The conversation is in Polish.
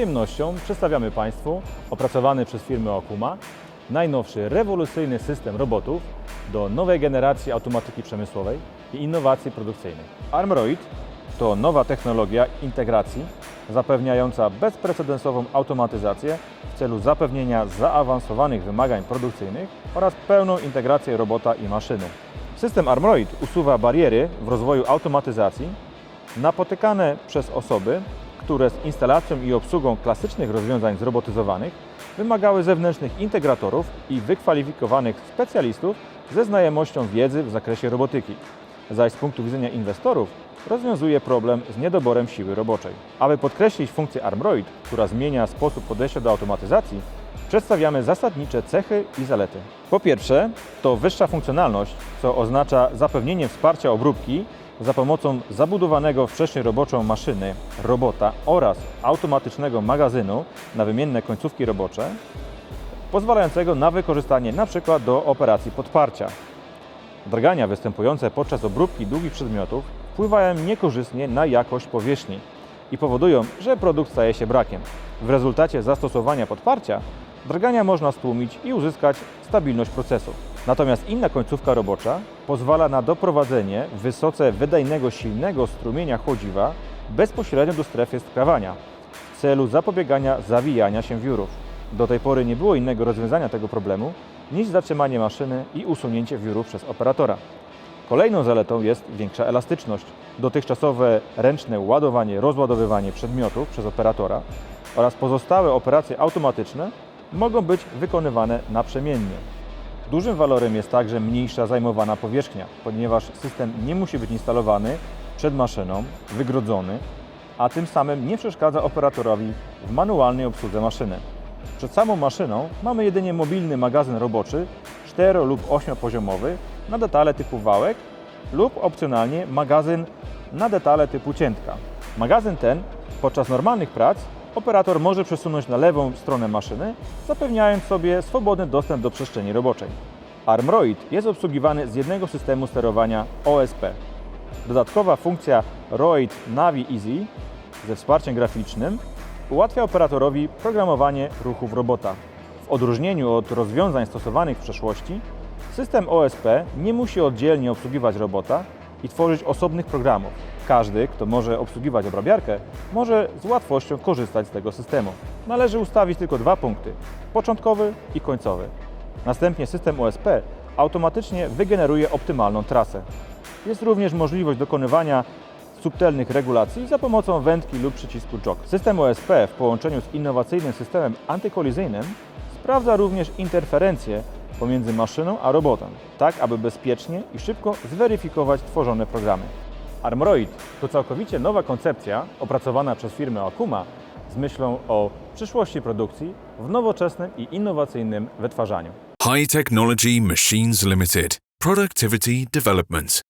przyjemnością przedstawiamy Państwu opracowany przez firmę Okuma najnowszy rewolucyjny system robotów do nowej generacji automatyki przemysłowej i innowacji produkcyjnych. Armroid to nowa technologia integracji zapewniająca bezprecedensową automatyzację w celu zapewnienia zaawansowanych wymagań produkcyjnych oraz pełną integrację robota i maszyny. System Armroid usuwa bariery w rozwoju automatyzacji napotykane przez osoby, które z instalacją i obsługą klasycznych rozwiązań zrobotyzowanych wymagały zewnętrznych integratorów i wykwalifikowanych specjalistów ze znajomością wiedzy w zakresie robotyki, zaś z punktu widzenia inwestorów rozwiązuje problem z niedoborem siły roboczej. Aby podkreślić funkcję Armroid, która zmienia sposób podejścia do automatyzacji, przedstawiamy zasadnicze cechy i zalety. Po pierwsze, to wyższa funkcjonalność, co oznacza zapewnienie wsparcia obróbki za pomocą zabudowanego wcześniej roboczą maszyny, robota oraz automatycznego magazynu na wymienne końcówki robocze, pozwalającego na wykorzystanie np. do operacji podparcia. Drgania występujące podczas obróbki długich przedmiotów wpływają niekorzystnie na jakość powierzchni i powodują, że produkt staje się brakiem. W rezultacie zastosowania podparcia drgania można stłumić i uzyskać stabilność procesu. Natomiast inna końcówka robocza pozwala na doprowadzenie wysoce wydajnego silnego strumienia chłodziwa bezpośrednio do strefy skrawania w celu zapobiegania zawijania się wiórów. Do tej pory nie było innego rozwiązania tego problemu niż zatrzymanie maszyny i usunięcie wiórów przez operatora. Kolejną zaletą jest większa elastyczność. Dotychczasowe ręczne ładowanie, rozładowywanie przedmiotów przez operatora oraz pozostałe operacje automatyczne mogą być wykonywane naprzemiennie. Dużym walorem jest także mniejsza zajmowana powierzchnia, ponieważ system nie musi być instalowany przed maszyną, wygrodzony, a tym samym nie przeszkadza operatorowi w manualnej obsłudze maszyny. Przed samą maszyną mamy jedynie mobilny magazyn roboczy 4 lub 8 poziomowy na detale typu wałek lub opcjonalnie magazyn na detale typu ciętka. Magazyn ten podczas normalnych prac operator może przesunąć na lewą stronę maszyny, zapewniając sobie swobodny dostęp do przestrzeni roboczej. Armroid jest obsługiwany z jednego systemu sterowania OSP. Dodatkowa funkcja Roid Navi Easy ze wsparciem graficznym ułatwia operatorowi programowanie ruchów robota. W odróżnieniu od rozwiązań stosowanych w przeszłości, system OSP nie musi oddzielnie obsługiwać robota i tworzyć osobnych programów. Każdy, kto może obsługiwać obrabiarkę, może z łatwością korzystać z tego systemu. Należy ustawić tylko dwa punkty: początkowy i końcowy. Następnie system OSP automatycznie wygeneruje optymalną trasę. Jest również możliwość dokonywania subtelnych regulacji za pomocą wędki lub przycisku jog. System OSP w połączeniu z innowacyjnym systemem antykolizyjnym sprawdza również interferencje pomiędzy maszyną a robotem, tak aby bezpiecznie i szybko zweryfikować tworzone programy. Armroid to całkowicie nowa koncepcja opracowana przez firmę Okuma z myślą o przyszłości produkcji w nowoczesnym i innowacyjnym wytwarzaniu. High Technology Machines Limited. Productivity Development.